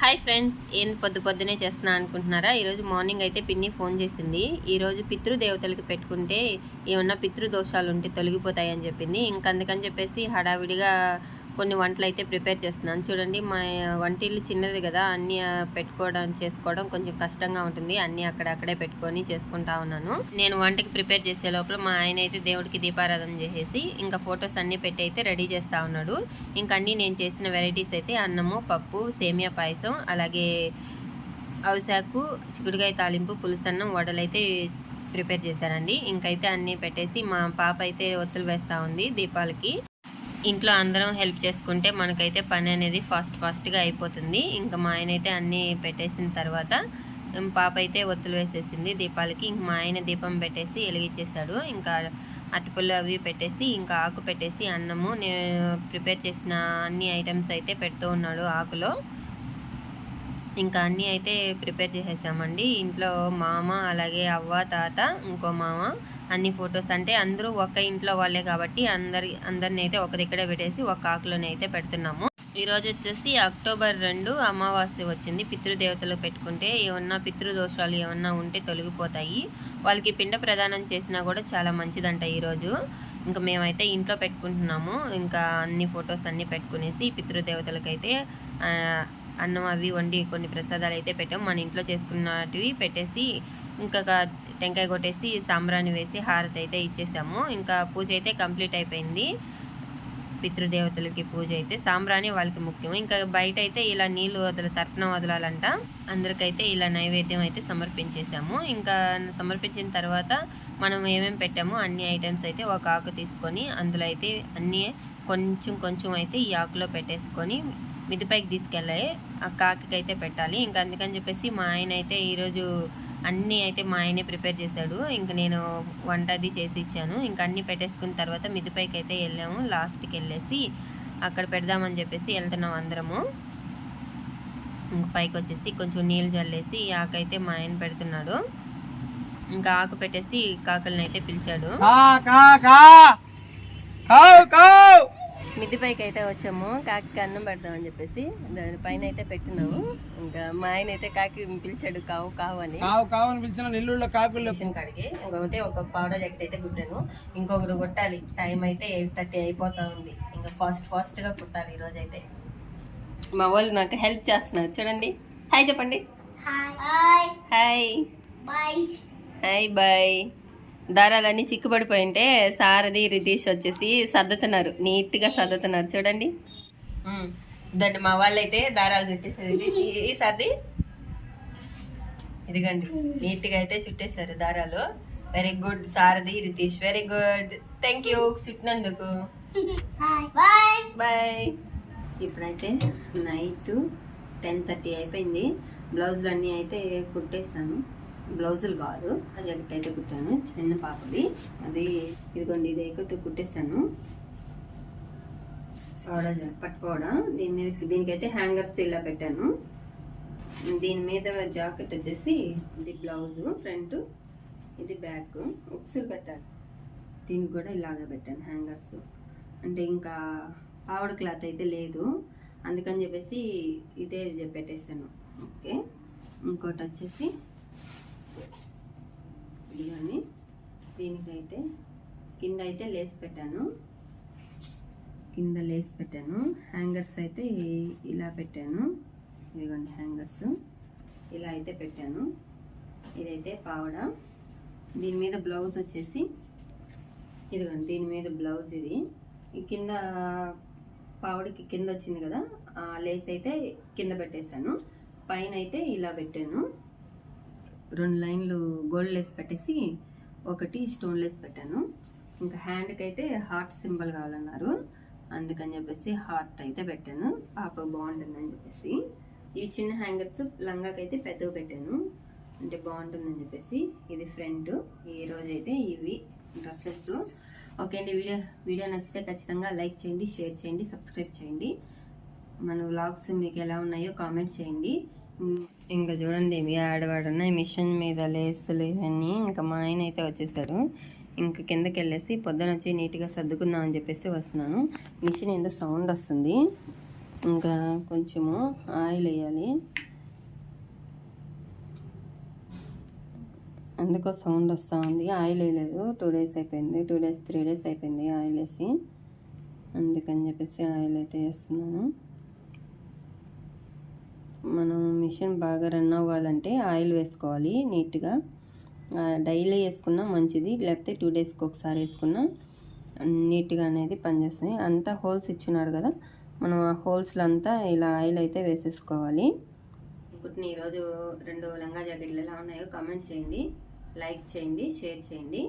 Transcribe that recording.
Hi friends ఏం పొద్దు పొద్దునే చేస్తున్నా అనుకుంటున్నారా? ఈరోజు మార్నింగ్ అయితే పిన్ని ఫోన్ చేసింది. ఈరోజు పితృదేవతలకి పెట్టుకుంటే ఏమన్నా పితృదోషాలు ఉంటే తొలగిపోతాయి అని చెప్పింది. ఇంకందుకని చెప్పేసి హడావిడిగా కొన్ని వంటలు అయితే ప్రిపేర్ చేస్తున్నాను. చూడండి మా వంటిల్లు చిన్నది కదా అన్నీ పెట్టుకోవడం చేసుకోవడం కొంచెం కష్టంగా ఉంటుంది. అన్నీ అక్కడక్కడే పెట్టుకొని చేసుకుంటా ఉన్నాను. నేను వంటకి ప్రిపేర్ చేసే లోపల మా ఆయన అయితే దేవుడికి దీపారాధన చేసేసి ఇంకా ఫొటోస్ అన్నీ పెట్టి అయితే రెడీ చేస్తూ ఉన్నాడు. ఇంకా అన్నీ నేను చేసిన వెరైటీస్ అయితే అన్నము పప్పు సేమియా పాయసం అలాగే అవిసాకు చిక్కుడుకాయ తాలింపు పులుసన్నం వడలైతే ప్రిపేర్ చేశానండి. ఇంకైతే అన్నీ పెట్టేసి మా పాప అయితే ఒత్తులు వేస్తూ ఉంది దీపాలకి. ఇంట్లో అందరం హెల్ప్ చేసుకుంటే మనకైతే పని అనేది ఫాస్ట్ ఫాస్ట్గా అయిపోతుంది. ఇంకా మా ఆయన అయితే అన్నీ పెట్టేసిన తర్వాత పాప అయితే ఒత్తులు వేసేసింది దీపాలకి. ఇంక మా ఆయన దీపం పెట్టేసి వెలిగించేశాడు. ఇంకా అటుపులు అవి పెట్టేసి ఇంకా ఆకు పెట్టేసి అన్నము నేను ప్రిపేర్ చేసిన అన్ని ఐటమ్స్ అయితే పెడుతూ ఉన్నాడు ఆకులో. ఇంకా అన్నీ అయితే ప్రిపేర్ చేసేసామండి. ఇంట్లో మామ అలాగే అవ్వ తాత ఇంకో మామ అన్ని ఫొటోస్ అంటే అందరూ ఒక ఇంట్లో వాళ్ళే కాబట్టి అందరి అందరిని అయితే ఒక దగ్గరే పెట్టేసి ఒక ఆకులోనే అయితే పెడుతున్నాము. ఈరోజు వచ్చేసి అక్టోబర్ రెండు అమావాస్య వచ్చింది. పితృదేవతలు పెట్టుకుంటే ఏమన్నా పితృదోషాలు ఏమన్నా ఉంటే తొలగిపోతాయి. వాళ్ళకి పిండ ప్రదానం చేసినా కూడా చాలా మంచిదంట ఈరోజు ఇంకా మేమైతే ఇంట్లో పెట్టుకుంటున్నాము. ఇంకా అన్ని ఫొటోస్ అన్నీ పెట్టుకునేసి పితృదేవతలకైతే అన్నం అవి వండి కొన్ని ప్రసాదాలు అయితే పెట్టాము మన ఇంట్లో చేసుకున్నటివి పెట్టేసి ఇంకా టెంకాయ కొట్టేసి సాంబ్రాన్ని వేసి హారతి అయితే ఇచ్చేసాము. ఇంకా పూజ అయితే కంప్లీట్ అయిపోయింది. పితృదేవతలకి పూజ అయితే సాంబ్రాణి వాళ్ళకి ముఖ్యం. ఇంకా బయట అయితే ఇలా నీళ్ళు వదల తర్పణం వదలాలంట. అందరికైతే ఇలా నైవేద్యం అయితే సమర్పించేసాము. ఇంకా సమర్పించిన తర్వాత మనం ఏమేమి పెట్టామో అన్ని ఐటమ్స్ అయితే ఒక ఆకు తీసుకొని అందులో అయితే అన్నీ కొంచెం కొంచెం అయితే ఈ ఆకులో పెట్టేసుకొని మిదిపైకి తీసుకెళ్ళాయి ఆ కాకి అయితే పెట్టాలి. ఇంకా అందుకని చెప్పేసి మా ఆయన అయితే ఈరోజు అన్నీ అయితే మా ఆయనే ప్రిపేర్ చేశాడు. ఇంక నేను వంట అది చేసి ఇచ్చాను. ఇంకా అన్నీ పెట్టేసుకున్న తర్వాత మిదిపైకి అయితే వెళ్ళాము. లాస్ట్కి వెళ్ళేసి అక్కడ పెడదామని చెప్పేసి వెళ్తున్నాం అందరము. ఇంక పైకి వచ్చేసి కొంచెం నీళ్ళు చల్లేసి ఆకైతే మా ఆయన పెడుతున్నాడు. ఇంకా ఆకు పెట్టేసి కాకల్ని అయితే పిలిచాడు. కా కా కా! మిద్దిపైకి అయితే వచ్చాము. కాకి అన్నం పెడదామని చెప్పేసి దానిపైన అయితే పెట్టినాము. ఇంకా మా ఆయన అయితే కాకి పిలిచాడు కావు కావు అని. కావు కావు అని పిలిచిన నెల్లూరులో కాకులు కాడికి. ఇంకొకటి ఒక పౌడర్ జాకెట్ అయితే కుట్టాను. ఇంకొకటి కొట్టాలి. టైం అయితే ఎయిట్ థర్టీ అయిపోతా ఉంది. ఇంకా ఫాస్ట్ ఫాస్ట్గా కుట్టాలి ఈ రోజు అయితే మా వాళ్ళు నాకు హెల్ప్ చేస్తున్నారు. చూడండి. హాయ్ చెప్పండి. Hi hi bye hi bye దారాలన్నీ చిక్కుపడిపోయింటే సారథి రితీష్ వచ్చేసి సర్దుతున్నారు. నీట్గా సర్దుతున్నారు. చూడండి. ఇదండి మా వాళ్ళు అయితే దారాలు చుట్టేసారు ఈ- సారథి? ఇదిగండి. నీట్గా అయితే చుట్టేశారు దారాలు. Very good Sarathi Ritesh. Very good thank you చుట్టినందుకు. Bye ఇప్పుడైతే నైట్ టెన్ థర్టీ అయిపోయింది. బ్లౌజులు అన్నీ అయితే కుట్టేసాను బ్లౌజులు కాదు. ఆ జాకెట్ అయితే కుట్టాను. చిన్న పాపది. అది ఇదిగోండి ఇది అయితే కుట్టేసాను పౌడర్ జా- పట్టు పౌడర్. దీని మీద దీనికైతే హ్యాంగర్స్ ఇలా పెట్టాను. దీని మీద జాకెట్ వచ్చేసి ఇది బ్లౌజు ఫ్రంట్ ఇది బ్యాక్. ఉక్సులు పెట్టాలి. దీనికి కూడా ఇలాగే పెట్టాను హ్యాంగర్స్. అంటే ఇంకా పావడ క్లాత్ అయితే లేదు. అందుకని చెప్పేసి ఇదే పెట్టేసాను ఓకే. ఇంకోటి వచ్చేసి ఇవన్నీ దీనికైతే కింద అయితే లేస్ పెట్టాను. కింద లేస్ పెట్టాను. హ్యాంగర్స్ అయితే ఇలా పెట్టాను. ఇదిగోండి హ్యాంగర్స్. ఇలా అయితే పెట్టాను. ఇదైతే పావడ. దీని మీద బ్లౌజ్ వచ్చేసి ఇదిగోండి దీని మీద బ్లౌజ్ ఇది. కింద పావుడికి కింద వచ్చింది కదా ఆ లేస్ అయితే కింద పెట్టేశాను. పైన అయితే ఇలా పెట్టాను. రెండు లైన్లు గోల్డ్ లేస్ పెట్టేసి ఒకటి స్టోన్ లేస్ పెట్టాను. ఇంకా హ్యాండ్కి అయితే హార్ట్ సింబల్ కావాలన్నారు. అందుకని చెప్పేసి హార్ట్ అయితే పెట్టాను. పాప బాగుంటుందని చెప్పేసి. ఈ చిన్న హ్యాంగర్స్ లంగాకి అయితే పెద్దగా పెట్టాను. అంటే బాగుంటుందని చెప్పేసి. ఇది ఫ్రంట్. ఈ రోజు అయితే ఇవి డ్రెస్సెస్. ఓకే అండి వీడియో వీడియో నచ్చితే ఖచ్చితంగా లైక్ చేయండి షేర్ చేయండి సబ్స్క్రైబ్ చేయండి. మన వ్లాగ్స్ మీకు ఎలా ఉన్నాయో కామెంట్ చేయండి. ఇంకా చూడండి ఇవి మిషన్ మీద లేసులు ఇవన్నీ ఇంకా మా ఆయన అయితే వచ్చేసాడు. ఇంకా కిందకి వెళ్ళేసి పొద్దున వచ్చి నీట్గా సర్దుకుందాం అని చెప్పేసి వస్తున్నాను. మిషన్ ఏదో సౌండ్ వస్తుంది. ఇంకా కొంచెము ఆయిల్ వేయాలి. అందుకో సౌండ్ వస్తూ ఉంది. ఆయిల్ వేయలేదు. టూ డేస్ అయిపోయింది. టూ డేస్ త్రీ డేస్ అయిపోయింది ఆయిల్ వేసి. అందుకని చెప్పేసి ఆయిల్ అయితే వేస్తున్నాను. మనం మిషన్ బాగా రన్ అవ్వాలంటే ఆయిల్ వేసుకోవాలి నీట్గా. డైలీ వేసుకున్నా మంచిది. లేకపోతే టూ డేస్కి ఒకసారి వేసుకున్నా నీట్గా అనేది పనిచేస్తుంది. అంతా హోల్స్ ఇచ్చినాడు కదా మనం ఆ హోల్స్లో అంతా ఇలా ఆయిల్ అయితే వేసేసుకోవాలి. ఇప్పుడు ఈరోజు రెండు లంగా జాకెట్లు ఎలా ఉన్నాయో కామెంట్ చేయండి. లైక్ చేయండి షేర్ చేయండి.